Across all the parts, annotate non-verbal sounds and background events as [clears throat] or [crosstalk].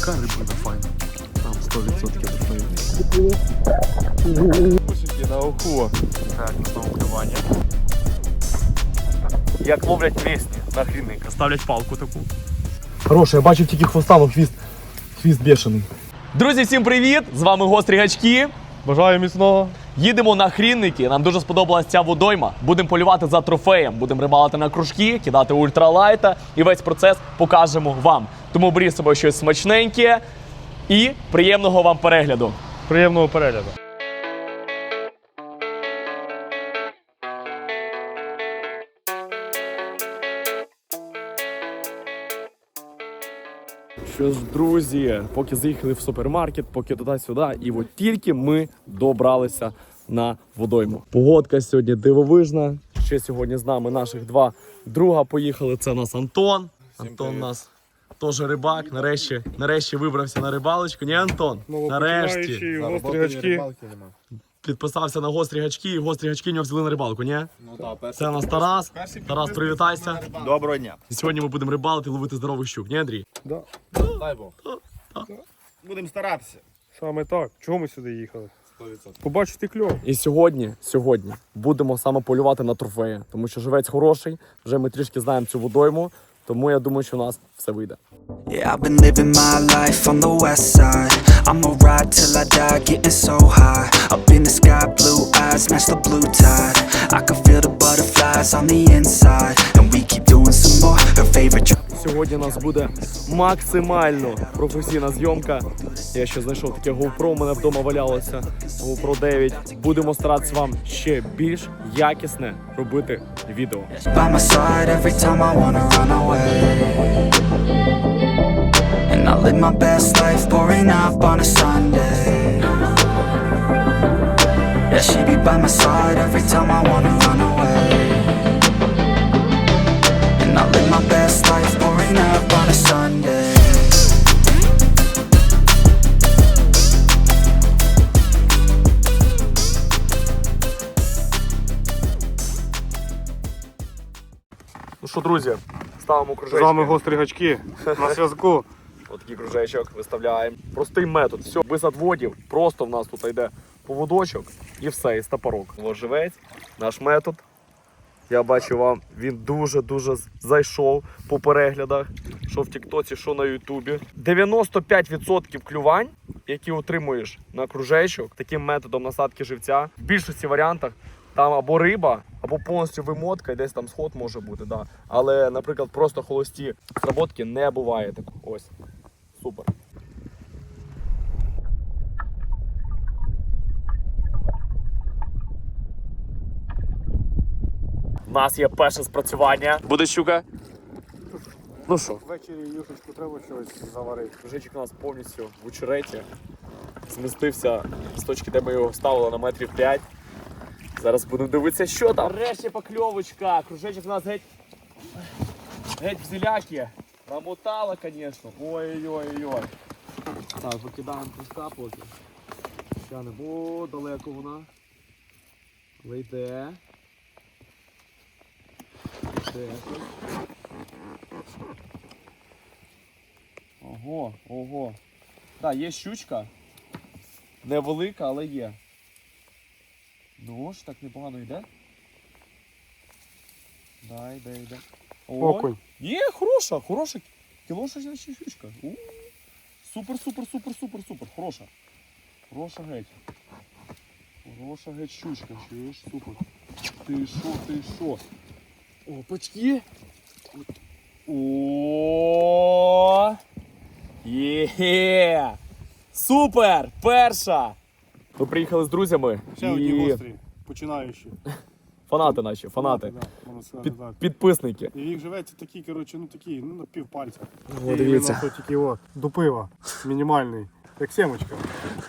Така рибина файна. Там 100% дофаю. Кусики на уху. Так, на клювання. Як ловлять місні на хрінника. Ставлять палку таку. Хороший, я бачив тільки хвоста, але хвіст, хвіст бешений. Друзі, всім привіт! З вами гострі гачки. Бажаю міцного. Їдемо на хрінники. Нам дуже сподобалася ця водойма. Будемо полювати за трофеєм, будемо рибалити на кружки, кидати ультралайта і весь процес покажемо вам. Тому беріть з собою щось смачненьке і приємного вам перегляду. Приємного перегляду. Що ж, друзі, поки заїхали в супермаркет, поки туди-сюди, і от тільки ми добралися на водойму. Погодка сьогодні дивовижна. Ще сьогодні з нами наших два друга поїхали. Це нас Антон. Антон у нас теж рибак. Нарешті, нарешті вибрався на рибалочку. Ні, Антон? Нарешті. гострі гачки. Підписався на гострі гачки, і гострі гачки нього взяли на рибалку, ні? Ну так, перший. Це у нас Тарас. Тарас, привітайся. Доброго дня. І сьогодні ми будемо рибалити ловити здорових щук, ні, Андрій? Дай Бог. Будемо старатися. Саме так. Чого ми сюди їхали? 100%. Побачити кльов. І сьогодні, сьогодні будемо саме полювати на трофеї, тому що живець хороший, вже ми трішки знаємо цю водойму, тому я думаю, що у нас все вийде. Yeah, I've been living my life on the west side. I'ma ride till I die, getting so high. Up in the sky, blue eyes match the blue tide. I can feel the butterflies on the inside. And we keep doing some more. Her favorite track. Сьогодні у нас буде максимально професійна зйомка. Я ще знайшов таке GoPro, у мене вдома валялося. GoPro 9. Будемо старатися вам ще більш якісне робити відео. And I live my best life pouring up on. Yeah, she be by my side every time I wanna run away. And I live my best life pouring up on a Sunday. Ну що, друзі, ставимо З кружечки. вами гострі гачки на [laughs] зв'язку. Отакий кружечок виставляємо. Простий метод. Все, без отводів. Просто в нас тут йде поводочок і все, і стопорок. Ложивець, наш метод. Я бачу вам, він дуже-дуже зайшов по переглядах, що в Тіктоці, що на Ютубі. 95% клювань, які отримуєш на кружечок, таким методом насадки живця, в більшості варіантах там або риба, або повністю вимотка, і десь там сход може бути. Да. Але, наприклад, просто холості зработки не буває такого. Ось. Супер. У нас є перше спрацювання. Буде щука. Ну що, Ввечері юшечку треба щось заварити. Кружечок у нас повністю в очереті. Змістився з точки, де ми його ставили на метрів 5. Зараз будемо дивитися, що там. Нарешті покльовочка. Кружечок у нас геть. Геть взіляки. Намотала, звісно. Ой-ой-ой. Так, викидаємо кружка поки. Тянемо. О, далеко вона. Але йде. Йде. Ого, ого. Так, є щучка. Невелика, але є. Ну ж, так непогано йде. Да, йде, йде. Ой. Окунь. Є, хороша, хороша. Кілоша значить щучка. Супер, супер, супер, супер, супер. Хороша. Хороша геть. Хороша геть щучка. Чуєш, супер. Ти шо, ти шо? Опачки. О! Є! Супер! Перша! Ми приїхали з друзями. Ще одні і гострі, починаючі. фанати наші, фанати. Да, можна сказати Під, так. підписники. І їх живеться такі, коротше, ну такі, ну на пів пальця. О, дивіться. Іменно то тільки о, до пива. Мінімальний. Як семочка.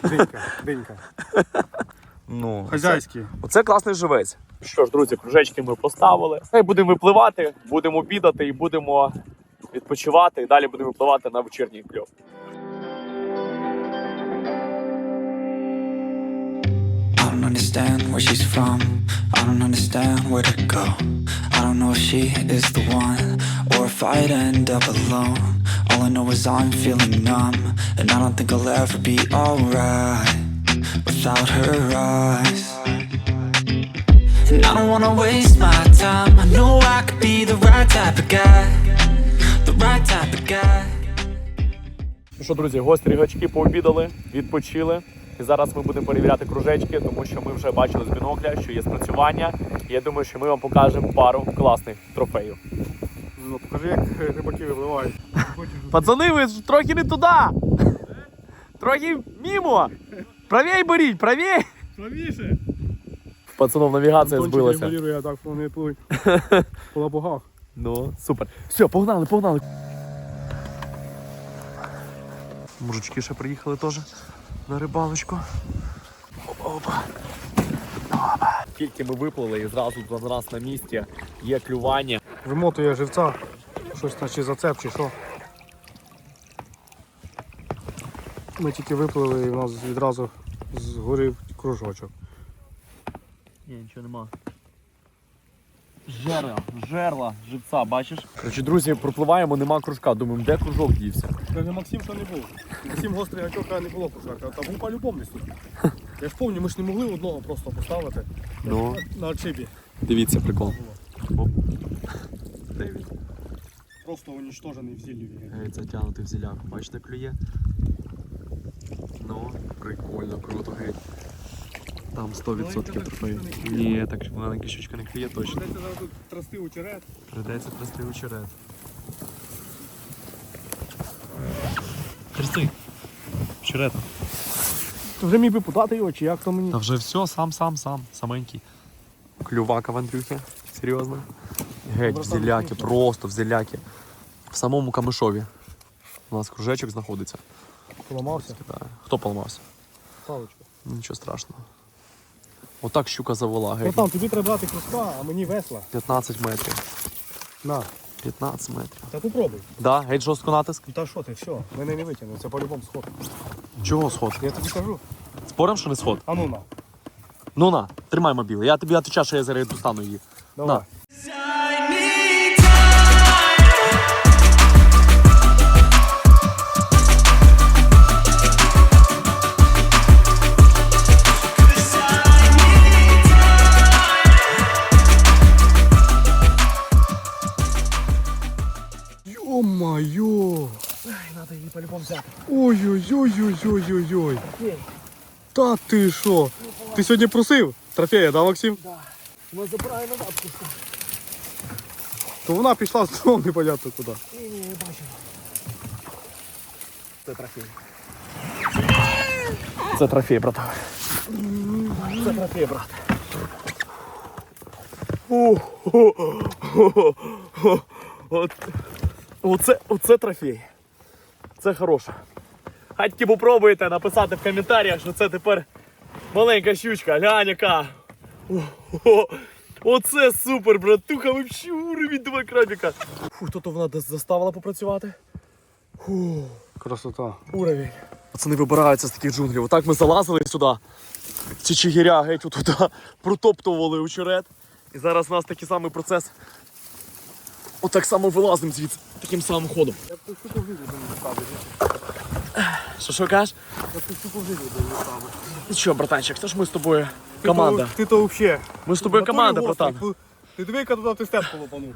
Динька, динька. Ну, Хазяйський. Оце класний живець. Що ж, друзі, кружечки ми поставили. Хай будемо випливати, будемо обідати і будемо відпочивати. І далі будемо випливати на вечірній кльов. I don't understand where she's from. I don't understand where to go. I don't know if she is the one or if I'd end up alone. All I know is I'm feeling numb, and I don't think I'll ever be alright without her eyes. And I don't wanna waste my time. I know I could be the right type of guy, the right type of guy. Ну що, друзі, гості рігачки пообідали, відпочили. І зараз ми будемо перевіряти кружечки, тому що ми вже бачили з бінокля, що є спрацювання. І я думаю, що ми вам покажемо пару класних трофеїв. Ну, покажи, як рибаки випливають. Пацани, ви ж трохи не туди! Трохи мімо! Правій беріть, правій! Правіше! Пацанов, навігація збилася. регулює так, вони пливуть по [laughs] лапогах. Ну, супер. Все, погнали, погнали. Мужички ще приїхали теж на рибалочку. Опа, опа. Опа. Тільки ми виплили і зразу до нас на місці є клювання. Вимотує живця, щось там чи зацеп, чи що. Ми тільки виплили і в нас відразу згорів кружочок. Ні, нічого нема. Жерла, жерла, живця, бачиш? Коротше, друзі, пропливаємо, нема кружка. Думаємо, де кружок дівся. Каже, Максим, що не був. Максим гострий гачок, а не було кусака. Та був по-любому тут. Я ж пам'ятаю, ми ж не могли одного просто поставити Ну, на отшибі. дивіться прикол. Оп. Просто уничтожений в зіллі. Геть затягнутий в зіляку. Бачите, клює? Ну, прикольно, круто, геть. Там 100% трофей. Ні, так маленька щучка не клює точно. Дайте зараз тут трасти у черед. Придеться трясти очерет. Трясти. Очерет. Ти вже міг би подати його, чи як то мені? Та вже все, сам, сам, сам, саменький. Клювака в Андрюхі, серйозно. Геть, в зіляки, просто в зіляки. В самому камишові. У нас кружечок знаходиться. Поламався. Так. Хто поламався? Паличка. Нічого страшного. Отак щука завела, геть. Братан, тобі треба брати круска, а мені весла. 15 метрів. На, 15 метрів. та попробуй. Да, геть жорстко натиск. Ну та що ти, все, мене не витягне, це по-любому сход. Чого сход? Я тобі кажу. Спорим, що не сход? А ну на, Ну на, тримай мобіл. Я тобі відповідаю, що я зараз достану її. давай. На. По-любому взяти. Ой-ой-ой-ой-ой-ой-ой. Та ти що? Ти сьогодні просив трофея, да, Максим? Да. Ми забираємо куску. То вона пішла знову непонятно куди. Це трофей. Це трофей, братан. Це трофей, брат. Оце, оце трофей. Це хороше. Хай тільки попробуйте написати в коментарях, що це тепер маленька щучка, глянь яка. Оце супер, братуха, вообще уровень два крабіка. Фу, то то вона заставила попрацювати. Красота. Уровень. Пацани вибираються з таких джунглів. Отак ми залазили сюди. Ці чигиря геть туди [laughs] протоптували очерет. І зараз у нас такий самий процес. Отак само вилазимо звідси, таким самим ходом. Я б цю штуку в житті не ставив. Що що кажеш? Я б цю штуку в житті не ставив. Ну що, братанчик, це ж ми з тобою команда. Ти то взагалі. Ми з тобою команда, братан. Ти диви, яка туди ти степ полопанув.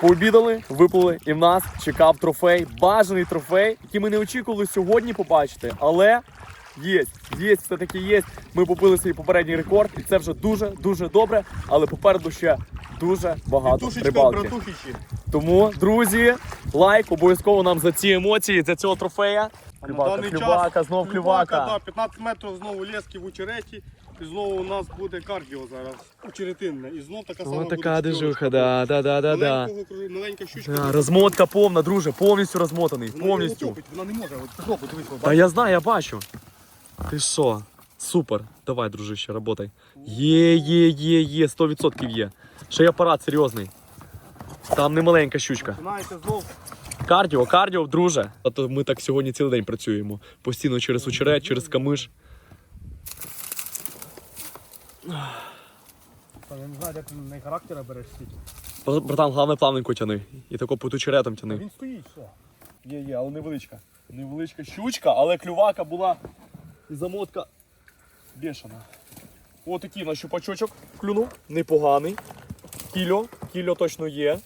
Пообідали, випили, і в нас чекав трофей, бажаний трофей, який ми не очікували сьогодні побачити, але є, є, все-таки є. Ми побили свій попередній рекорд, і це вже дуже дуже добре. Але попереду ще дуже багато рибалки. Тому, друзі, лайк обов'язково нам за ці емоції, за цього трофея. Клювака, клювака, знов клювака, да, 15 метрів знову лески в очереті. І знову у нас буде кардіо зараз. Очеретинне. І знов така сама Ось така движуха, да, да, да, да, да. Маленька щучка. Да, Розмотка повна, друже, повністю розмотаний, Вона повністю. Вона не може. От попробуй, дивись, Та я знаю, я бачу. Ти що? Супер. Давай, дружище, работай. Є, є, є, є, 100% є. Ще й апарат серйозний. Там не маленька щучка. Знаєте, знов Кардіо, кардіо, друже. А то ми так сьогодні цілий день працюємо. Постійно через очерет, через камиш. Та я не знаю, як на характера береш стільки. Братан, головне плавненько тяни. І тако по тучеретом тяни. Він стоїть, все. Є, є, але невеличка. Невеличка щучка, але клювака була і замотка бешена. Ось такий на щупачочок клюнув. Непоганий. Кільо, кільо точно є.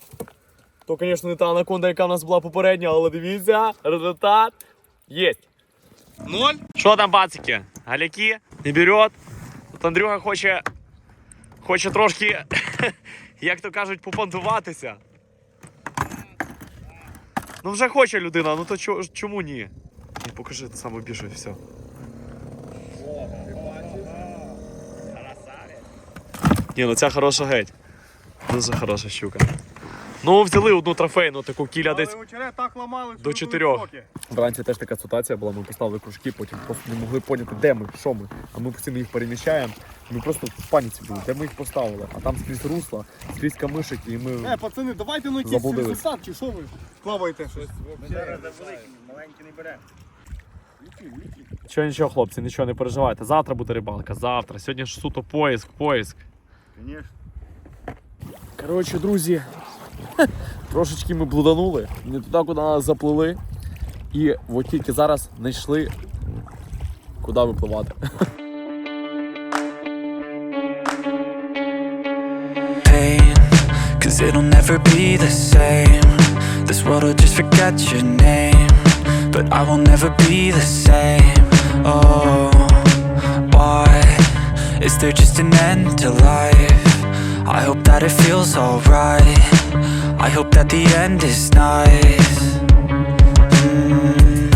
То, звісно, не та анаконда, яка в нас була попередня, але дивіться, результат є. Ноль. Що там, пацики? Галяки? Не берет. От Андрюха хоче, хоче трошки, [laughs] як то кажуть, попонтуватися. Ну вже хоче людина, ну то чому ні? Ні, покажи саме більше все. Ні, ну ця хороша геть. Дуже хороша щука. Ну, взяли одну трофейну, таку кіля десь. Так ламали, до були чотирьох. Вранці теж така ситуація була, ми поставили кружки, потім просто не могли поняти, де ми, що ми. А ми постійно їх переміщаємо. Ми просто в паніці були, де ми їх поставили. А там скрізь русла, скрізь камишики, і ми. Е, пацани, давайте ну якийсь Заблудились. результат, чи що ви плаваєте щось? Маленький не бере. Нічого, нічого, хлопці, нічого не переживайте. Завтра буде рибалка, завтра. Сьогодні ж суто поїзд, поїзд. Звісно. Коротше, друзі, трошечки ми блуданули, не туди, куди нас заплили. І от тільки зараз знайшли, куди випливати. Cause it'll never be the same This world will just forget your name But I will never be the same Oh, why Is there just an end to life? I hope that it feels alright. I hope that the end is nice. Mm,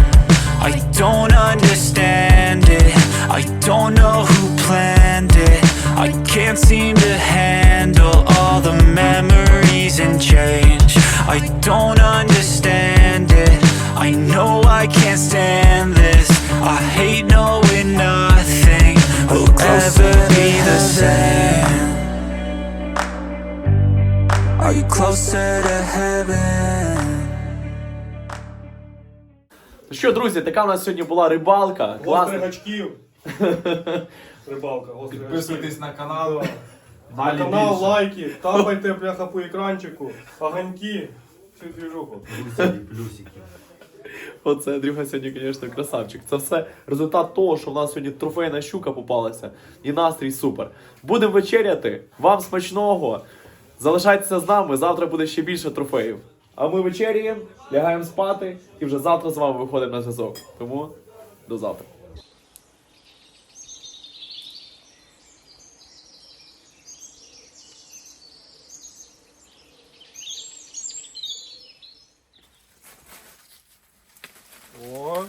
I don't understand it. I don't know who planned it. I can't seem to handle all the memories and change. I don't understand it. I know I can't stand this. I hate knowing nothing що, друзі, така в нас сьогодні була рибалка. Гострих гачків. [laughs] Рибалка, гострих Підписуйтесь на канал. На Далі канал, більше. лайки, тапайте бляха по екранчику, огоньки, всю двіжуху. Плюсики, плюсики. Оце Андрюха сьогодні, звісно, красавчик. Це все результат того, що в нас сьогодні трофейна щука попалася. І настрій супер. Будемо вечеряти. Вам смачного. Залишайтеся з нами, завтра буде ще більше трофеїв. А ми вечеряємо, лягаємо спати і вже завтра з вами виходимо на зв'язок. Тому до завтра. О!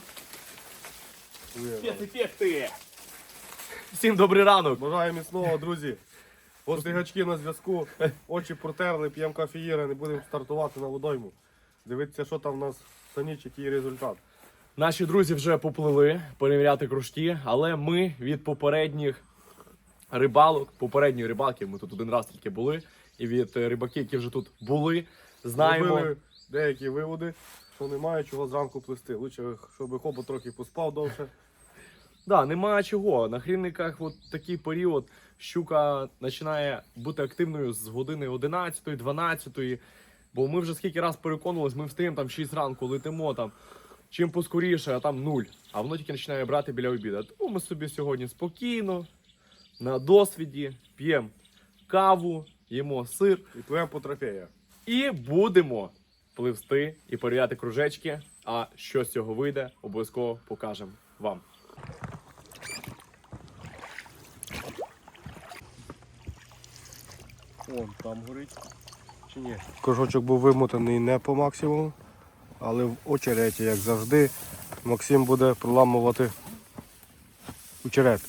Всім добрий ранок! бажаю міцного, друзі. Гострі гачки на зв'язку, очі протерли, п'ємо кафеїра, не будемо стартувати на водойму. Дивіться, що там у нас за ніч, який результат. Наші друзі вже поплили перевіряти кружки, але ми від попередніх рибалок, попередньої рибалки, ми тут один раз тільки були, і від е, рибаків, які вже тут були, знаємо. Зробили деякі виводи, що немає чого зранку плести. Лучше, щоб хобот трохи поспав довше. Да, немає чого. На хрінниках от такий період щука починає бути активною з години 11-12. Бо ми вже скільки раз переконувались, ми встаємо там 6 ранку, летимо там. Чим поскоріше, а там нуль. А воно тільки починає брати біля обіду. Тому ми собі сьогодні спокійно, на досвіді, п'ємо каву, їмо сир І пливемо по трофеях. і будемо пливсти і перевіряти кружечки. А що з цього вийде, обов'язково покажемо вам. Вон там горить. Чи ні? Кружочок був вимотаний не по максимуму, але в очереті, як завжди, Максим буде проламувати очерет.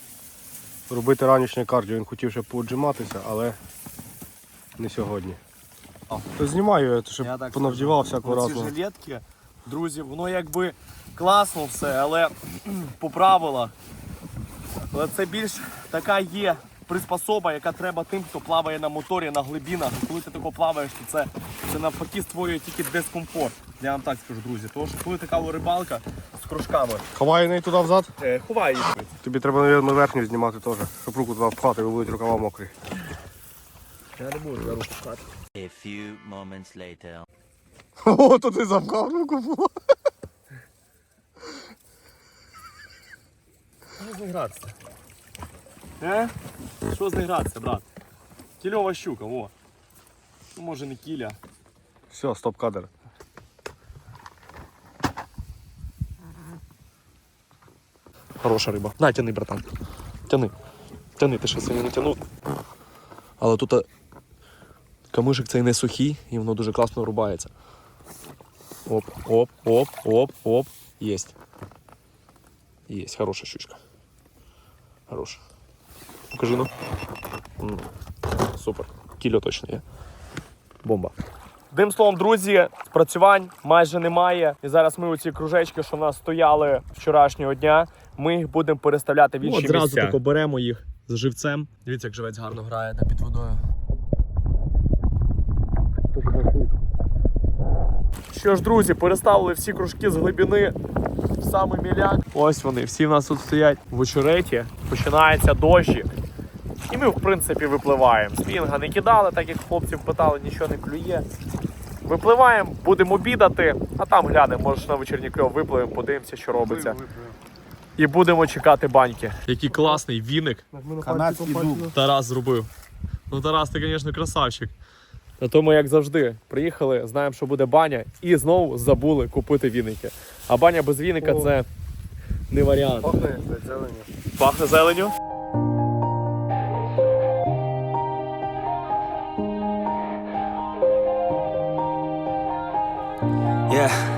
Робити ранішнє кардіо. Він хотів ще поджиматися, але не сьогодні. То знімаю, я ще понавдівав всякого Ці жилетки, друзі, воно якби класно все, але [clears throat] по правилах. Але це більш така є приспособа, яка треба тим, хто плаває на моторі, на глибинах. І Коли ти тако плаваєш, то це, це навпаки створює тільки дискомфорт. Я вам так скажу, друзі. Тому що коли така рибалка з кружками, Ховаю неї туди взад. е, ховай їх. Тобі треба, мабуть, верхню знімати теж, щоб руку туди впхати, бо будуть рукава мокрі. Я не буду за руку пхати. A few moments later. О, туди запхав руку було. Що гратися? Е? Що з нею гратися, брат? Кільова щука, во. Ну, може не кіля. Все, стоп кадр. Хороша риба. На, тяни, братан. Тяни. Тяни, ти ще сьогодні не тянув. Але тут е, камишик цей не сухий і воно дуже класно рубається. Оп, оп, оп, оп, оп. Єсть. Єсть, хороша щучка. Хороша. Покажи ну. Супер. Кіло точно є. Бомба. Одним словом, друзі, спрацювань майже немає. І зараз ми оці кружечки, що в нас стояли вчорашнього дня, ми їх будемо переставляти в інші От зразу місця. тако беремо їх з живцем. Дивіться, як живець гарно грає та під водою. Що ж, друзі, переставили всі кружки з глибини в самий міляк. Ось вони, всі в нас тут стоять в очереті. Починається дощик. І ми, в принципі, випливаємо. Спінга не кидали, так як хлопців питали, нічого не клює. Випливаємо, будемо обідати, а там глянемо, може на вечірній кльов випливемо, подивимося, що робиться. І будемо чекати баньки. Який класний віник. Канадський дуб. Тарас зробив. Ну, Тарас, ти, звісно, красавчик. На тому, як завжди, приїхали, знаємо, що буде баня, і знову забули купити віники. А баня без віника це не варіант. Пахне зелені. Пахне зеленю. Yeah.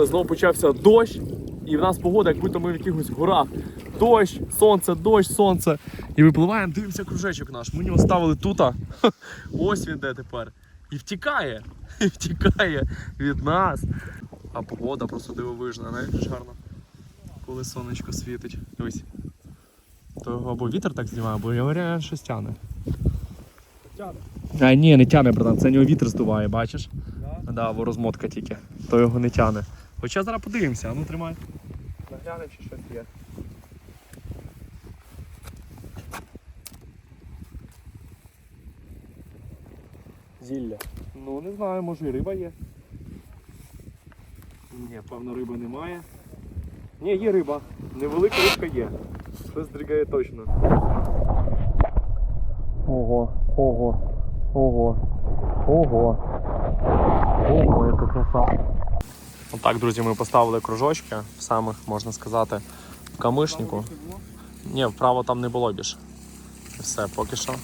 пообідали, знову почався дощ, і в нас погода, як будто ми в якихось горах. Дощ, сонце, дощ, сонце. І випливаємо, дивимося кружечок наш. Ми його ставили тут. [laughs] Ось він де тепер. І втікає. [laughs] І втікає від нас. А погода просто дивовижна, навіть ж гарно. Коли сонечко світить. Дивись. То або вітер так знімає, або я варіант щось тяне. А ні, не тяне, братан, це нього вітер здуває, бачиш? Да? Да, або розмотка тільки. То його не тяне. Хоча зараз подивимося, а ну тримай. Наглянемо, чи щось є. Зілля. Ну не знаю, може і риба є. Ні, певно риби немає. Ні, є риба. Невелика рибка є. Щось дрігає точно. Ого, ого, ого, ого. Ого, яка краса. Отак, друзі, ми поставили кружочки в самих, можна сказати, в камишнику. Ні, вправо там не було більше. Все, поки що.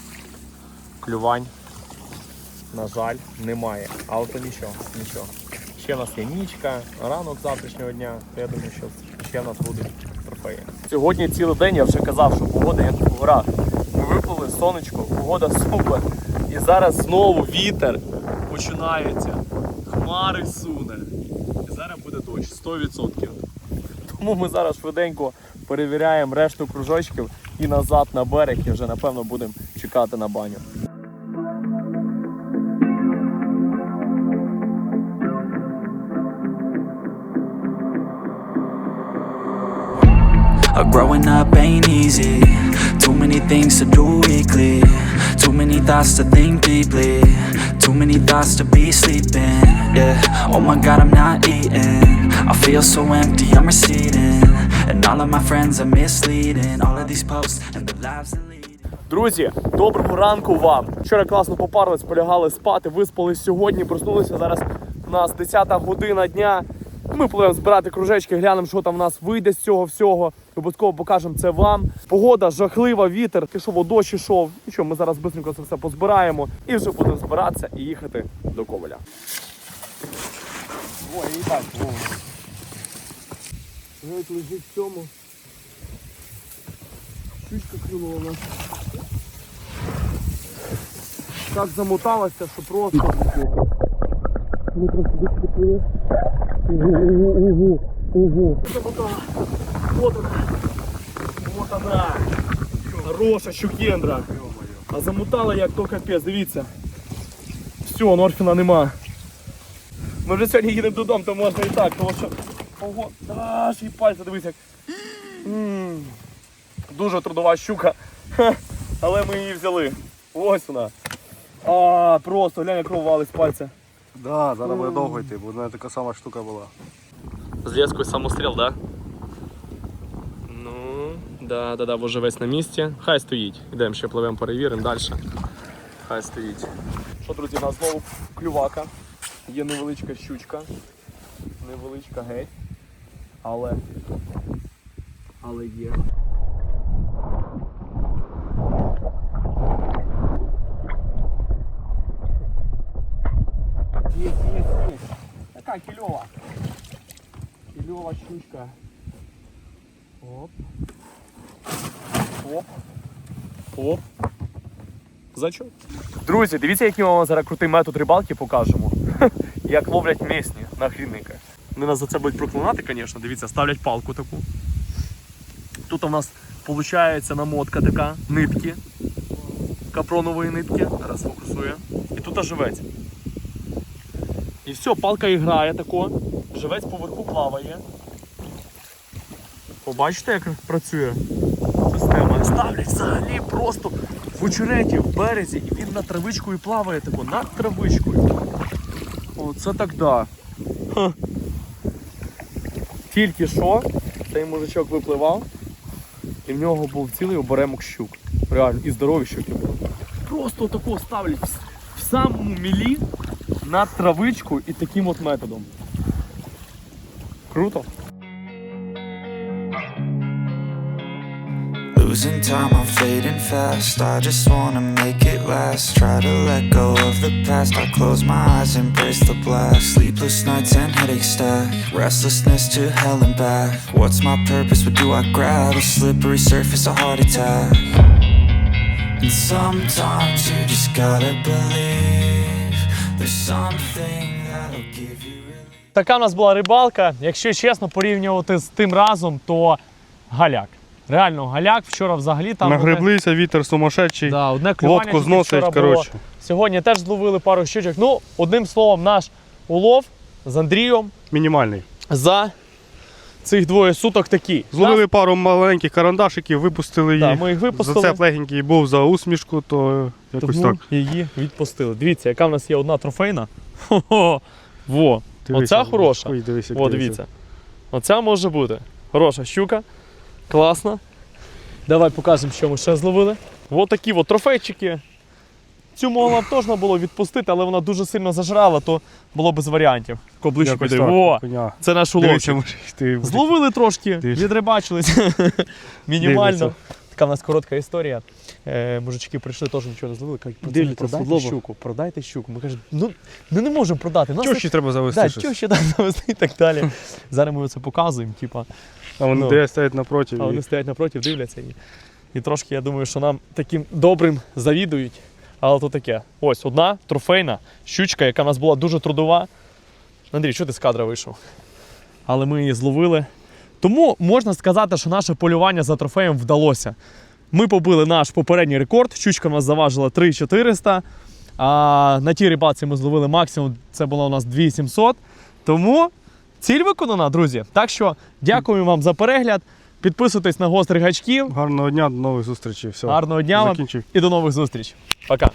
Клювань, на жаль, немає. Але то нічого, нічого. Ще в нас є нічка, ранок завтрашнього дня. Я думаю, що ще в нас будуть трофеї. Сьогодні цілий день я вже казав, що погода як в горах. Ми виплили сонечко, погода супер. І зараз знову вітер починається. Хмари суне. Дощ 100%. Тому ми зараз швиденько перевіряємо решту кружочків і назад на берег, і вже напевно будемо чекати на баню. Growing up ain't easy. Too many things to do weekly. Too many thoughts to think deeply. Too many thoughts to be sleeping. Yeah. Oh my god, I'm not eating. I feel so empty, I'm receding. And all of my friends are misleading. All of these posts and the lives they lead. Друзі, доброго ранку вам! Вчора класно попарились, полягали спати, виспались сьогодні, проснулися зараз. У нас 10 година дня. Ми пливемо збирати кружечки, глянемо, що там в нас вийде з цього всього. Обов'язково покажемо це вам. Погода жахлива, вітер, пішов дощ ішов. Нічого, ми зараз швидко це все позбираємо і вже будемо збиратися і їхати до Коваля. Ой, і так, Навіть лежить в цьому. Щучка клюнула у нас. так замоталася, що просто. Ми просто. Ого, ого. Вот она. Вот она. Хороша щукендра. А замотала як то капець, дивіться. Все, Норфіна нема. Ми вже сьогодні їдемо додому, то можна і так, тому що. Ого, а, ще й пальці, дивись Дуже трудова щука. Але ми її взяли. Ось вона. А, просто глянь, як з пальця. Да, зараз буде довго йти, бо в мене така сама штука була. Зв'язку самостріл, да? Ну, да, да, да, бо живець на місці. Хай стоїть. Йдемо ще пливемо, перевіримо далі. Хай стоїть. Що, друзі, у нас знову клювака. Є невеличка щучка. Невеличка геть. Але. Але. Є, є, є. Така кільова. Кільова щучка. Оп. Оп. Оп. Зачок. Друзі, дивіться, який ми вам зараз крутий метод рибалки покажемо. [laughs] Як ловлять місні на грінника. Вони нас за це будуть проклинати, звісно. Дивіться, ставлять палку таку. Тут у нас виходить намотка така, нитки. Капронової нитки. Зараз фокусує. І тут живець. І все, палка і грає тако. Живець поверху плаває. Побачите, як працює система. Ставлять взагалі просто в очереті, в березі, і він над травичкою плаває тако, над травичкою. Оце так да. Ха. Тільки що цей мужичок випливав, і в нього був цілий оберемок щук. Реально, і здорові щуки. Просто тако ставлять в самому мілі над травичку і таким от методом. Круто. Losing time, I'm fading fast. I just wanna make it last. Try to let go of the past. I close my eyes, embrace the black. Sleepless nights and headaches stack. Restlessness to hell and back. What's my purpose? What do I grab? A slippery surface, a heart attack. And sometimes you just gotta believe Така в нас була рибалка. Якщо чесно, порівнювати з тим разом, то галяк. Реально галяк. Вчора взагалі там. Нагреблися, вітер сумасшедший. Да, одне клювання Лодку зносить, вчора було. коротше. Сьогодні теж зловили пару щучок. Ну, одним словом, наш улов з Андрієм Мінімальний. за цих двоє суток такий. Зловили пару маленьких карандашиків, випустили їх. Да, ми їх випустили. Зацеп легенький був за усмішку, то якось Тому так. її відпустили. Дивіться, яка в нас є одна трофейна. Хо-хо. Во. Дивися, Оця хороша. Ой, дивись, як О, дивіться. Оця може бути. Хороша щука. Класна. Давай покажемо, що ми ще зловили. Ось такі от трофейчики. Цю могла б теж було відпустити, але вона дуже сильно зажрала, то було без варіантів. Тако ближче піде. О, коня. це наш ти Зловили трошки, відрибачились. [laughs] Мінімально. Така в нас коротка історія. Е, мужички прийшли, теж нічого не зловили. Кажуть, Дивляться продайте судлоба. щуку, продайте щуку. Ми кажемо, ну, ну не можемо продати. Нас Чого ще треба завести [laughs] Да, щось? що ще там завести і так далі. Зараз ми це показуємо, типа, А вони Ну. де стоять напроти. а вони стоять напроти, дивляться і, і трошки, я думаю, що нам таким добрим завідують. Але то таке. Ось одна трофейна щучка, яка в нас була дуже трудова. Андрій, що ти з кадра вийшов? Але ми її зловили. Тому можна сказати, що наше полювання за трофеєм вдалося. Ми побили наш попередній рекорд. Щучка в нас заважила 3400. А на тій рибалці ми зловили максимум, це було у нас 2700. Тому ціль виконана, друзі. Так що дякую вам за перегляд. Підписуйтесь на гострих гачків. Гарного дня, до нових зустрічей. Все. Гарного дня вам Закінчив. і до нових зустріч. Пока.